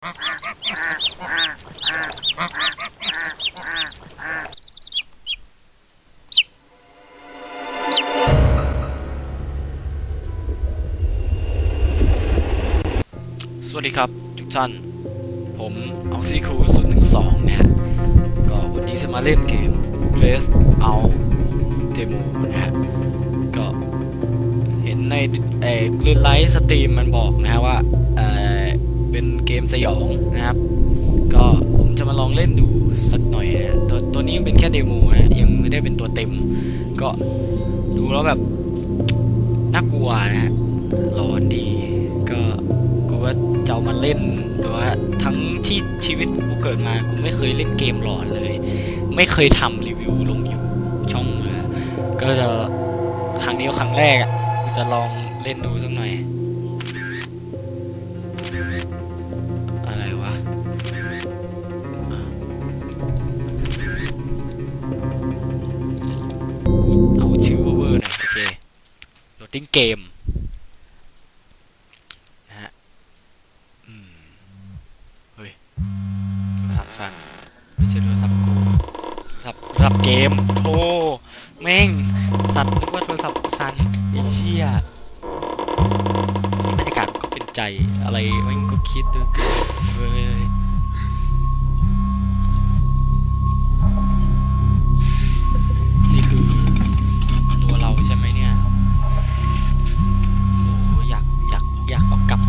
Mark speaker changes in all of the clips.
Speaker 1: สวัสดีครับ ทุกท่าน ผมออกซิคูศูนย์หนึ่งสองนะฮะ ก็วันนี้จะมาเล่นเกม Dress Out Demo นะฮะ ก็เห็นในเอ่อคลื่นไลฟ์สตรีมมันบอกนะฮะว่า ยองนะครับ ก็ผมจะมาลองเล่นดูสักหน่อยนะตัวตัวนี้ยังเป็นแค่เดโมนะ ยังไม่ได้เป็นตัวเต็ม ก็ดูแล้วแบบน่ากลัวนะฮะหลอนดีก็กูว่าจะามาเล่นแต่ว่าทั้งที่ชีวิตกูเกิดมากูไม่เคยเล่นเกมหลอนเลย ไม่เคยทำรีวิวลงอยู่ช่องเลยก็จะครั้งนี้ครั้งแรกอะกูจะลองเล่นดูสักหน่อย โหลดดิ้งเกมนะฮะอืมเฮ้ยโทรศัพท์สั่นไม่ใช่โทรศัพท์กูโทรศัพท์โทรศัพท์เกมโธ่แม่ง สัตว์นึกว่าโทรศัพท์สั่นไอ้เชี่ยบรรยากาศก็เป็นใจอะไรแม่งก็คิดดูสิเฮ้ย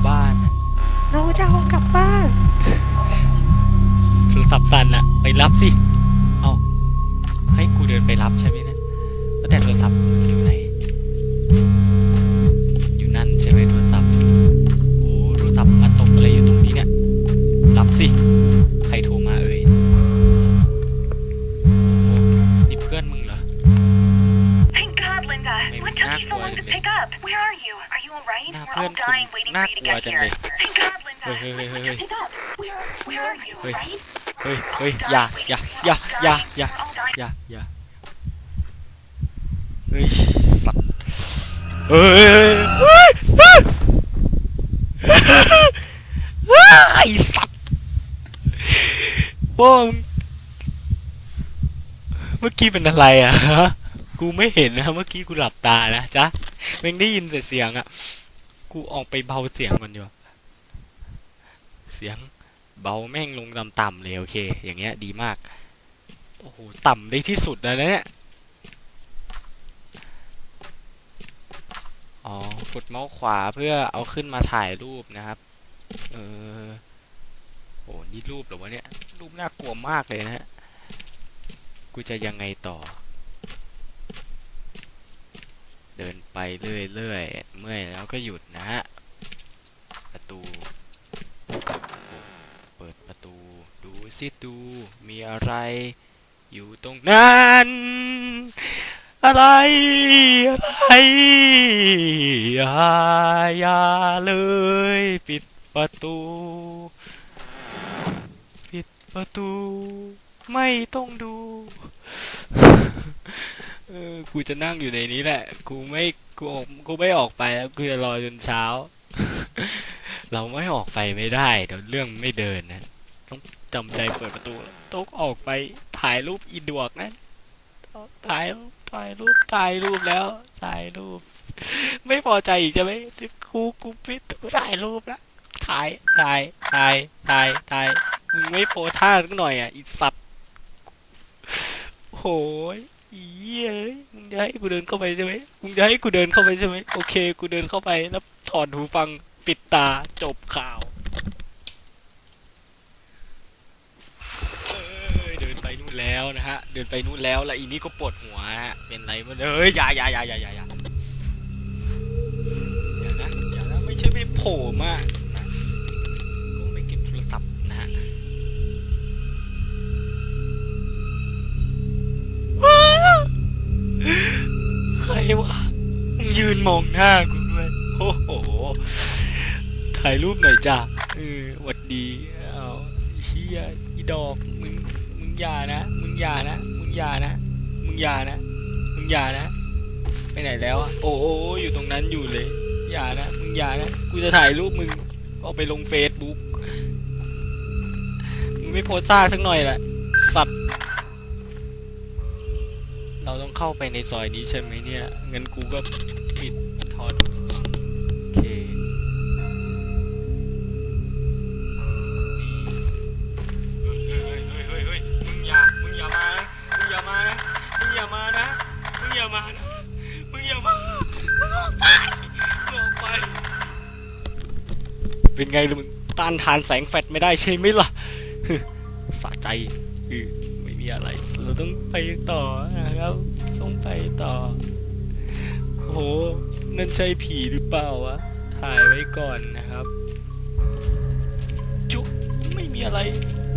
Speaker 1: บบ้านเราจะเอากลับบ้านโทรศัพท์สั่นอะไปรับสิ เอาให้กูเดินไปรับใช่ไหมเนี่ยแล้วแต่โทรศัพท์ เฮ้ยยอย่าอย่าอย่าอย่าอย่าอย่าอย่าเฮ้ยสัตว์เฮ้ยเฮ้ยเฮ้ยเฮ้ยไอ้สัตว์โอ้มึงเมื่อกี้เป็นอะไรอะฮะกูไม่เห็นนะเมื่อกี้กูหลับตานะจ๊ะแม่งได้ยินแต่เสียงอะ กูออกไปเบาเสียงมันอยู่าเสียง เบาแม่งลงต่ำๆเลยโอเค อย่างเงี้ยดีมาก โอ้โห ต่ำได้ที่สุดแล้วนะเนี่ย อ๋อกดเมาส์ขวาเพื่อเอาขึ้นมาถ่ายรูปนะครับ เออโอ้นี่รูปหรอวะเนี่ย รูปน่ากลัวมากเลยนะฮะ กูจะยังไงต่อ เดินไปเรื่อยๆ เมื่อยแล้วก็หยุดนะฮะตู เปิดประตู ซิดูมีอะไรอยู่ตรงนั้นอะไร อะไรอย่าอย่าเลย ปิดประตู ปิดประตู ไม่ต้องดูเออกูจะนั่งอยู่ในนี้แหละ กูไม่กูออกกูไม่ออกไปแล้วกูจะรอจนเช้า เราไม่ออกไปไม่ได้เดี๋ยวเรื่องไม่เดินนะต้อง จำใจเปิดประตูต้องออกไปถ่ายรูปอีดวกนะถ่ายรูปถ่ายรูปถ่ายรูปแล้วถ่ายรูป ไม่พอใจอีกใช่ไหมกูกูปิดถ่ายรูปแล้วถ่ายถ่ายถ่ายถ่ายถ่ายมึงไม่โพสท่าสักหน่อยอะอีสัตว์โหยอีเอ้ยมึงจะให้กูเดินเข้าไปใช่ไหมมึงจะให้กูเดินเข้าไปใช่ไหมโอเค กูเดินเข้าไปแล้วถอดหูฟังปิดตาจบข่าว เอ้ยเดินไปนู่น แล้วนะฮะ เดินไปนู่นแล้วแล้วอีนี่ก็ปวดหัวฮะ เป็นไรมาเอ้ยอย่าอย่าอย่าอย่าอย่าอย่าอย่านะอย่านะไม่ใช่ไม่โผล่มาก็ไม่เก็บโทรศัพท์นะฮะใครวะยืนมองหน้ากูด้วยโอ้โห ถ่ายรูปหน่อยจ้ะเออหวัดดีเอาเฮียอีดอก อย่านะ มึงอย่านะ มึงอย่านะ มึงอย่านะ มึงอย่านะ ไปไหนแล้วอะโอ้โอ้อยู่ตรงนั้นอยู่เลย อย่านะ มึงอย่านะ กูจะถ่ายรูปมึงเอาไปลงเฟซบุ๊กมึงไม่โพสซ่าสักหน่อยแหละ สัตว์ เราต้องเข้าไปในซอยนี้ใช่ไหมเนี่ย งั้นกูก็ปิดทอด เป็นไงล่ะมึงต้านทานแสงแฟลชไม่ได้ใช่ไหมล่ะสะใจอือไม่มีอะไร เราต้องไปต่อนะครับต้องไปต่อโหนั่นใช่ผีหรือเปล่าวะถ่ายไว้ก่อนนะครับ จุ๊บไม่มีอะไร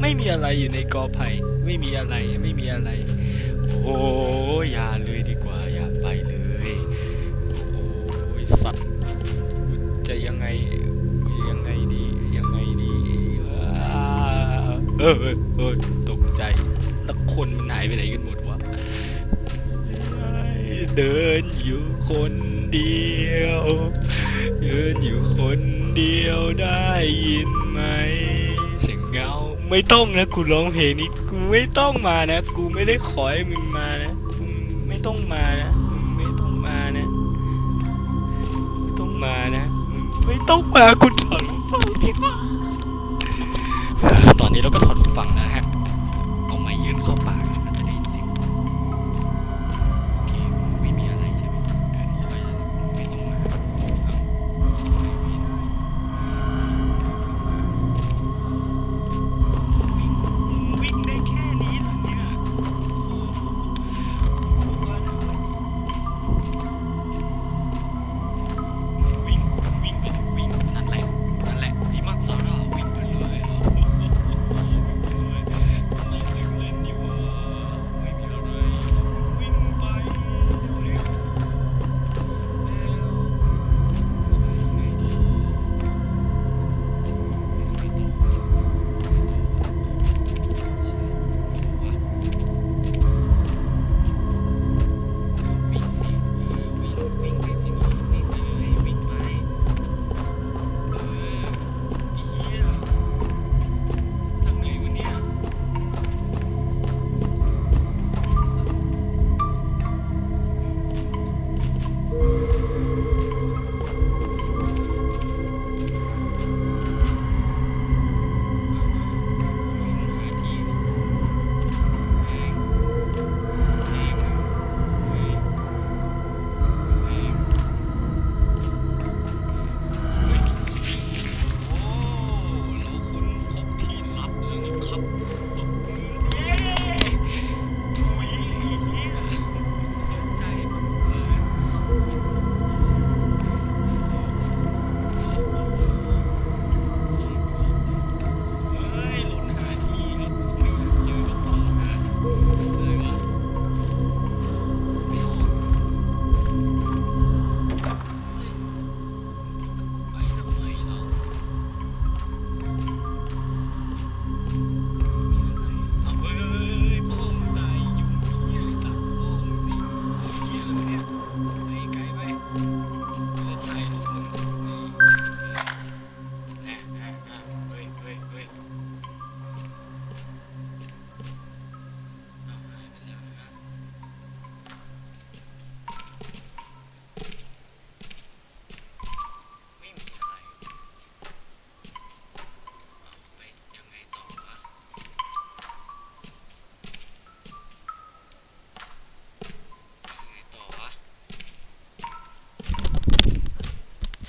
Speaker 1: ไม่มีอะไรอยู่ในกอไผ่ไม่มีอะไรไม่มีอะไร โอ้ยอย่าเลยดีกว่า อย่าไปเลย โอ้ยสัตว์จะยังไง เออเออเออตกใจแล้วคนมันหายไปไหนกันหมดวะเดินอยู่คนเดียว เดินอยู่คนเดียวได้ยินไหมเสียงเงาไม่ต้องนะกูร้องเพลงนี้กูไม่ต้องมานะ กูไม่ได้ขอให้มึงมานะกูไม่ต้องมานะมึงไม่ต้องมานะไม่ต้องมานะมึงไม่ต้องมากูถอดหูฟังดีกว่า นี้เราก็ถอดหูฟังนะฮะ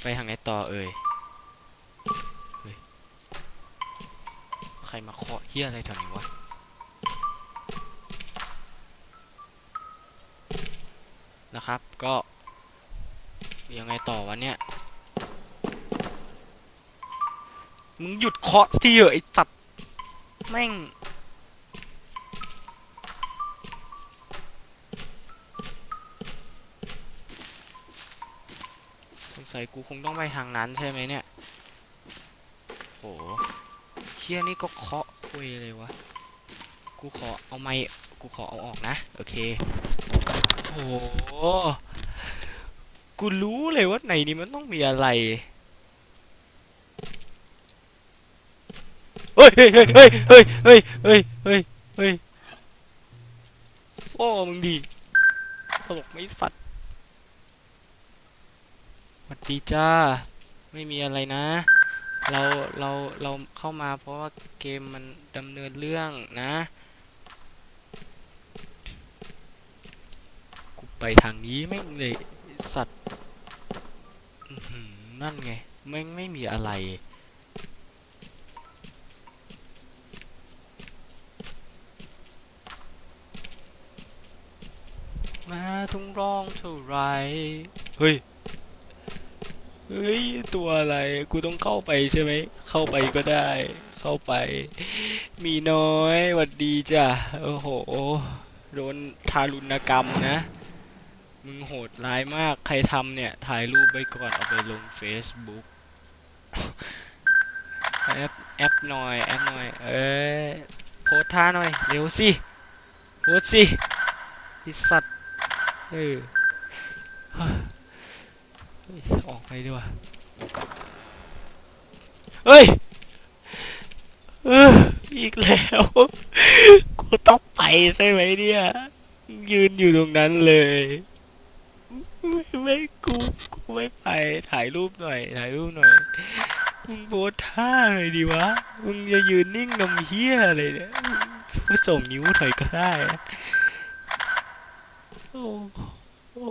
Speaker 1: ไปทางไหนต่อเอ่ยเฮ้ยใครมาเคาะเฮียอะไรแถวนี้วะนะครับก็ยังไงต่อวะเนี่ย มึงหยุดเคาะที่เหอะไอสัตว์แม่ง สงสัยกูคงต้องไปทางนั้นใช่ไหมเนี่ยโหเฮียนี่ก็เคาะคุยเลยวะ กูขอเอาไม้กูขอเอาออกนะ โอเคโอ้โหกูรู้เลยว่าในนี้มันต้องมีอะไรเฮ้ยเฮ้ยเฮ้ยเฮ้ยเฮ้ยเฮ้ยเฮ้ยเฮ้ยโอ้มึงดีตลกไม่สัตว์ วัสดีจ้า ไม่มีอะไรนะ เรา เรา เราเข้ามาเพราะว่าเกมมันดำเนินเรื่องนะ กูไปทางนี้ไม่เลยสัตว์นั่นไงแม่ไม่มีอะไร มาทุ่งร้องเท่าไหรเฮ้ย เฮ้ยตัวอะไรกูต้องเข้าไปใช่ไหมเข้าไปก็ได้ เข้าไป มีน้อยหวัดดีจ้ะโอ้โหโดนทารุณกรรมนะ มึงโหดร้ายมากใครทำเนี่ย ถ่ายรูปไว้ก่อนเอาไปลง Facebook แอปแอปหน่อยแอปหน่อยเอ้ยโพสท่าหน่อยเร็วสิโพสสิสัตว์เออ ออกไปดีกว่าเฮ้ยเอออีกแล้วกูต้องไปใช่ไหมเนี่ย ยืนอยู่ตรงนั้นเลย ไม่ไม่กูกูไม่ไปถ่ายรูปหน่อย ถ่ายรูปหน่อยมึงโพสท่าหน่อยดีวะมึงจะยืนนิ่งนมเฮียอะไรเนี่ยมึงส่งนิ้วถอยก็ได้โอ้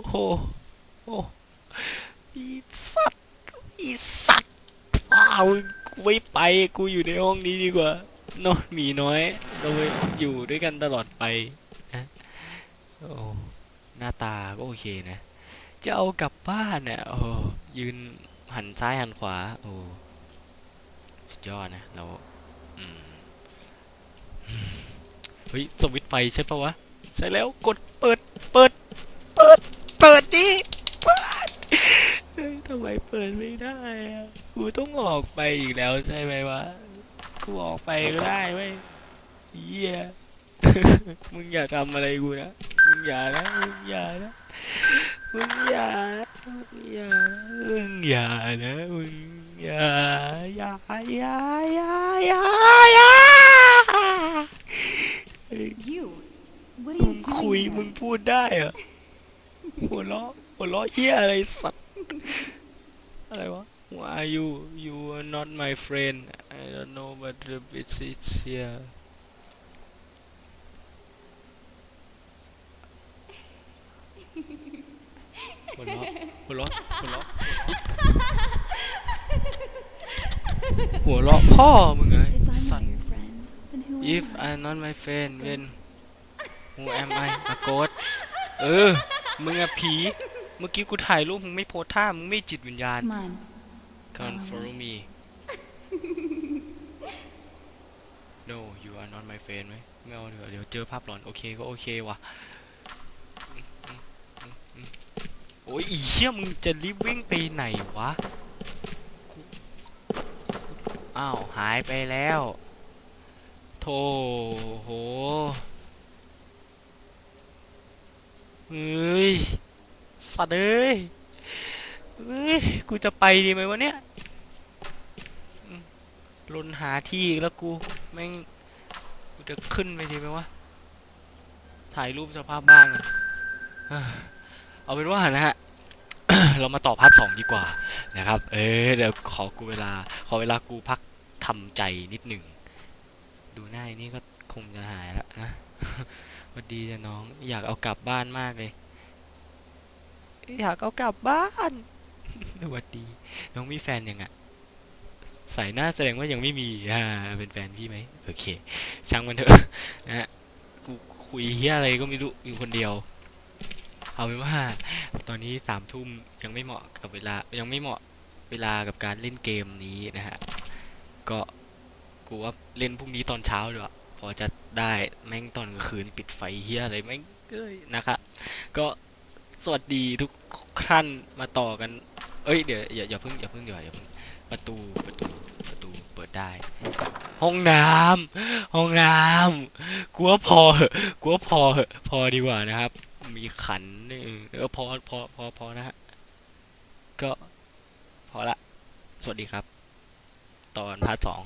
Speaker 1: โหโอ้ อีสัตว์อีสัตว์ว้าวกูไม่ไปกูอยู่ในห้องนี้ดีกว่านอะหมีน้อยเราไอยู่ด้วยกันตลอดไปนะโอ้หน้าตาก็โอเคนะ จะเอากลับบ้านเนี่ยโอ้ยืนหันซ้ายหันขวา โอ้สุดยอดนะเราเฮ้ยสวิตไฟใช่ปะวะ ใช่แล้วกดเปิด เปิด เปิดดิเปิดเฮ้ยทำไม เปิดไม่ได้อะกูต้องออกไปอีกแล้วใช่ไหมวะ กูออกไปก็ได้เว้ยเหี้ยมึงอย่าทำอะไรกูนะ มึงอย่านะ มึงอย่านะ มึงอย่านะมึงอย่านะมึงอย่านะมึงอย่าอย่าอย่าอย่าอย่าอย่าเฮ้ย
Speaker 2: You. What are
Speaker 1: มึ
Speaker 2: you
Speaker 1: ง
Speaker 2: doing?
Speaker 1: คุย
Speaker 2: here?
Speaker 1: มึงพูดได้เหรอหัวเราะหัวเราะเหี้ยอะไรสัตว์ อะไรวะ Who are you you are not my friend I don't know but the bitch is here หัวเราะหัวเราะหัวเราะหัวเราะพ่อมึงไง
Speaker 2: If I'm
Speaker 1: สั
Speaker 2: not
Speaker 1: ตว์
Speaker 2: your friend, then who
Speaker 1: if
Speaker 2: am I?
Speaker 1: I'm not my friend then
Speaker 2: Ghost.
Speaker 1: who am I a ghost เออ มึงอะผี เมื่อกี้กูถ่ายรูปมึงไม่โพสท่ามึงไม่จิตวิญญาณ
Speaker 2: Come on.
Speaker 1: Come
Speaker 2: Follow
Speaker 1: follow me No you are not my friend ไหมไม่เอาเดี๋ยวเดี๋ยวเจอภาพหลอน โอเคก็โอเคว่ะอืมอืมอืมอืมโอ้ยอีเหี้ยมึงจะรีบวิ่งไปไหนวะกูอ้าว หายไปแล้ว โธ่โห เฮ้ย สัตว์เอ้ยเฮ้ย กูจะไปดีไหมวะเนี่ยลนหาที่อีกแล้วกูแม่งกูจะขึ้นไปดีไหมวะ ถ่ายรูปสภาพบ้านก่อนเอาเป็นว่านะฮะเรามาต่อพาร์ทสองดีกว่านะครับ เออเดี๋ยวขอกูเวลา ขอเวลากูพักทำใจนิดหนึ่ง ดูหน้าไอ้นี่ก็คงจะหายแล้วนะวัสดีจ้ะน้องอยากเอากลับบ้านมากเลย อยากเอากลับบ้านสวัสดี น้องมีแฟนยังอะใส่หน้าแสดงว่ายังไม่มีอ่าเป็นแฟนพี่ไหมโอเค ช่างมันเถอะนะฮะกูคุยเฮียอะไรก็ไม่รู้อยู่คนเดียว เอาเป็นว่า ตอนนี้สามทุ่มยังไม่เหมาะกับเวลายังไม่เหมาะเวลากับการเล่นเกมนี้นะฮะก็กูว่าเล่นพรุ่งนี้ตอนเช้าดีกว่าพอจะได้แม่งตอนกลางคืนปิดไฟเฮียอะไรแม่งเอ้ยนะครับก็ สวัสดีทุกท่านมาต่อกัน เอ้ยเดี๋ยวอย่าอย่าเพิ่งอย่าเพิ่งเดี๋ยวอย่าเพิ่งประตูประตูประตูเปิดได้ ห้องน้ำห้องน้ำกลัวพอกลัวพอพอดีกว่านะครับ มีขันนี่เออเออพอพอพอพอนะฮะก็พอละ สวัสดีครับ ตอนพาร์ทสอง